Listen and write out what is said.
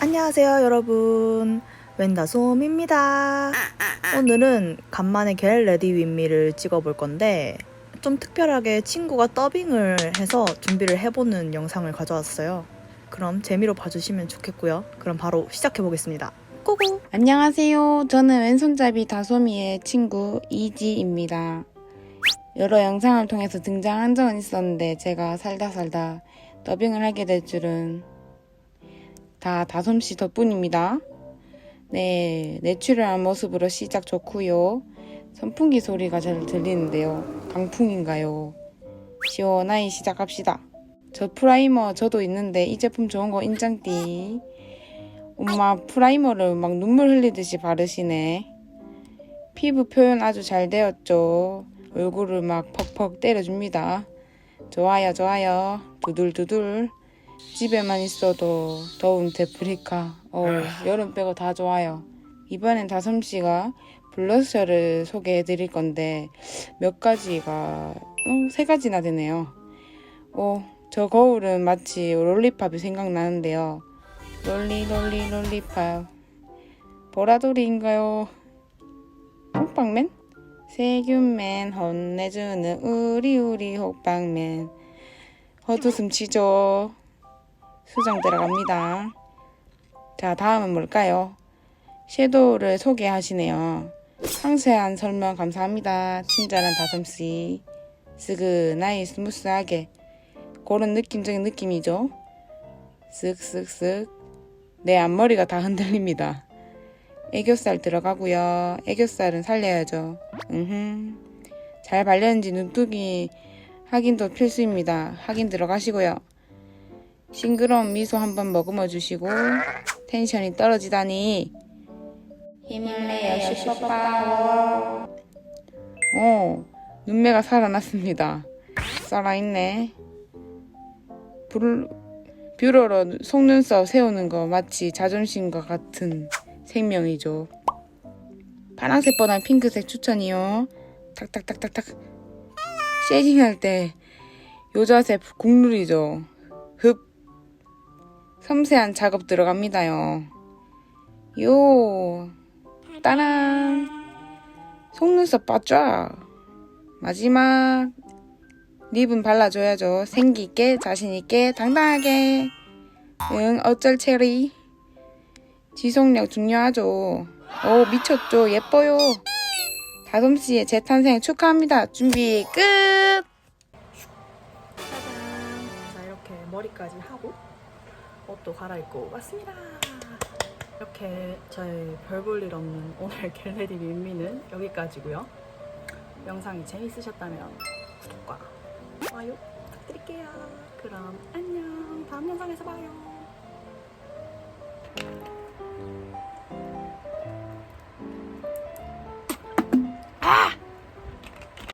안녕하세요 여러분. 웬다솜입니다. 오늘은 간만에 겔 레디 윗미를 찍어볼 건데 좀 특별하게 친구가 더빙을 해서 준비를 해보는 영상을 가져왔어요 그럼 재미로 봐주시면 좋겠고요 그럼 바로 시작해보겠습니다 고고 안녕하세요. 저는 왼손잡이 다솜이의 친구 이지입니다. 여러 영상을 통해서 등장한 적은 있었는데 제가 살다 살다 더빙을 하게 될 줄은 다 다솜씨 덕분입니다. 네, 내추럴한 모습으로 시작 좋고요. 선풍기 소리가 잘 들리는데요. 강풍인가요? 시원하게 시작합시다. 저 프라이머 저도 있는데 이 제품 좋은 거 인정띠. 엄마 프라이머를 막 눈물 흘리듯이 바르시네. 피부 표현 아주 잘 되었죠. 얼굴을 막 퍽퍽 때려줍니다. 좋아요, 좋아요. 두들두들. 집에만 있어도 더운 데프리카. 어, 여름 빼고 다 좋아요. 이번엔 다솜씨가 블러셔를 소개해 드릴 건데 몇 가지가 어, 세 가지나 되네요. 어, 저 거울은 마치 롤리팝이 생각나는데요. 롤리 롤리 롤리팝 보라돌이인가요? 호빵맨? 세균맨 혼내주는 우리 우리 호빵맨 헛웃음 치죠 수정 들어갑니다 자 다음은 뭘까요? 섀도우를 소개하시네요 상세한 설명 감사합니다 친절한 다솜씨 스그나이 스무스하게 그런 느낌적인 느낌이죠 쓱쓱쓱 내 앞머리가 다 흔들립니다. 애교살 들어가고요. 애교살은 살려야죠. 음흠. 잘 발렸는지 눈두기 확인도 필수입니다. 확인 들어가시고요. 싱그러운 미소 한번 머금어 주시고 텐션이 떨어지다니 힘을 내요 슈퍼파워 오 눈매가 살아났습니다. 살아있네. 불, 뷰러로 속눈썹 세우는 거 마치 자존심과 같은 생명이죠. 파란색보단 핑크색 추천이요. 탁탁탁탁탁. 쉐딩할 때 요자세 국룰이죠. 흡. 섬세한 작업 들어갑니다요. 요. 따란. 속눈썹 빠져. 마지막. 립은 발라줘야죠. 생기있게, 자신있게, 당당하게. 응, 어쩔 체리. 지속력 중요하죠. 오, 미쳤죠. 예뻐요. 다솜씨의 재탄생 축하합니다. 준비 끝! 짜잔 자 이렇게 머리까지 하고 옷도 갈아입고 왔습니다 이렇게 저의 별 볼 일 없는 오늘 겟레디 민미는 여기까지고요. 영상이 재밌으셨다면 구독과 좋아요 부탁드릴게요. 그럼 안녕. 다음 영상에서 봐요.